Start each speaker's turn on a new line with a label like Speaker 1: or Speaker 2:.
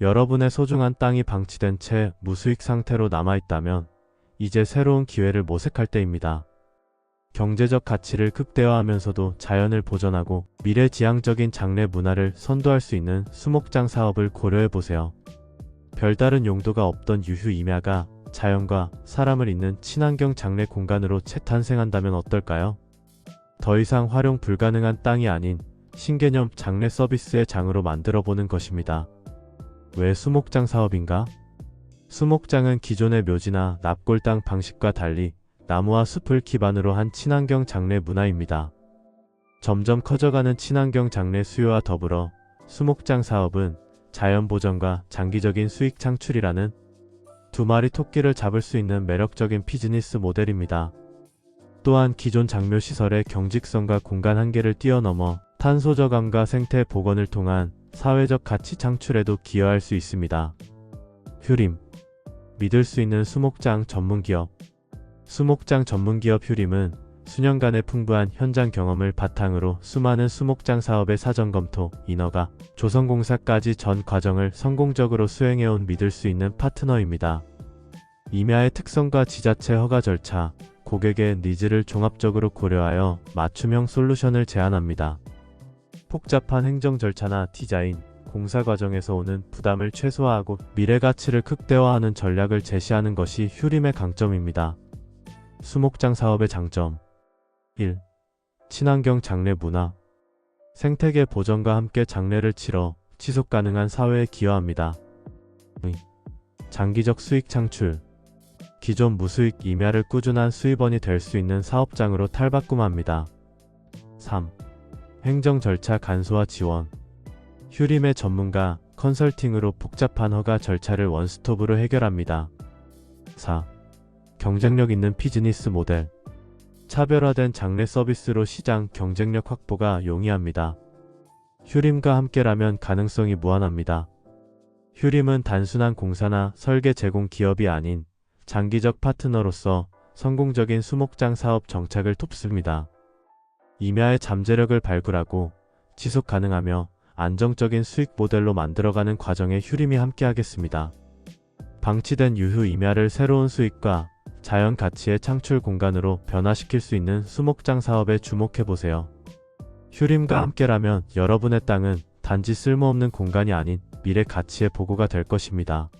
Speaker 1: 여러분의 소중한 땅이 방치된 채 무수익 상태로 남아있다면 이제 새로운 기회를 모색할 때입니다. 경제적 가치를 극대화하면서도 자연을 보존하고 미래지향적인 장래 문화를 선도할 수 있는 수목장 사업을 고려해 보세요. 별다른 용도가 없던 유휴 임야가 자연과 사람을 잇는 친환경 장래 공간으로 재탄생한다면 어떨까요? 더 이상 활용 불가능한 땅이 아닌 신개념 장래 서비스의 장으로 만들어 보는 것입니다. 왜 수목장 사업인가? 수목장은 기존의 묘지나 납골당 방식과 달리 나무와 숲을 기반으로 한 친환경 장례 문화입니다. 점점 커져가는 친환경 장례 수요와 더불어 수목장 사업은 자연 보전과 장기적인 수익 창출이라는 두 마리 토끼를 잡을 수 있는 매력적인 비즈니스 모델입니다. 또한 기존 장묘 시설의 경직성과 공간 한계를 뛰어넘어 탄소 저감과 생태 복원을 통한 사회적 가치 창출에도 기여할 수 있습니다. 휴림 믿을 수 있는 수목장 전문 기업 수목장 전문기업 휴림은 수년간의 풍부한 현장 경험을 바탕으로 수많은 수목장 사업의 사전 검토, 인허가, 조성공사까지 전 과정을 성공적으로 수행해온 믿을 수 있는 파트너입니다. 임야의 특성과 지자체 허가 절차, 고객의 니즈를 종합적으로 고려하여 맞춤형 솔루션을 제안합니다. 복잡한 행정 절차나 디자인, 공사 과정에서 오는 부담을 최소화하고 미래 가치를 극대화하는 전략을 제시하는 것이 휴림의 강점입니다. 수목장 사업의 장점 1. 친환경 장례 문화 생태계 보전과 함께 장례를 치러 지속 가능한 사회에 기여합니다. 2. 장기적 수익 창출 기존 무수익 임야를 꾸준한 수입원이 될 수 있는 사업장으로 탈바꿈합니다. 3. 행정 절차 간소화 지원 휴림의 전문가 컨설팅으로 복잡한 허가 절차를 원스톱으로 해결합니다. 4. 경쟁력 있는 비즈니스 모델. 차별화된 장래 서비스로 시장 경쟁력 확보가 용이합니다. 휴림과 함께라면 가능성이 무한합니다. 휴림은 단순한 공사나 설계 제공 기업이 아닌 장기적 파트너로서 성공적인 수목장 사업 정착을 돕습니다. 임야의 잠재력을 발굴하고 지속 가능하며 안정적인 수익 모델로 만들어가는 과정에 휴림이 함께하겠습니다. 방치된 유휴 임야를 새로운 수익과 자연 가치의 창출 공간으로 변화시킬 수 있는 수목장 사업에 주목해보세요. 휴림과 함께라면 여러분의 땅은 단지 쓸모없는 공간이 아닌 미래 가치의 보고가 될 것입니다.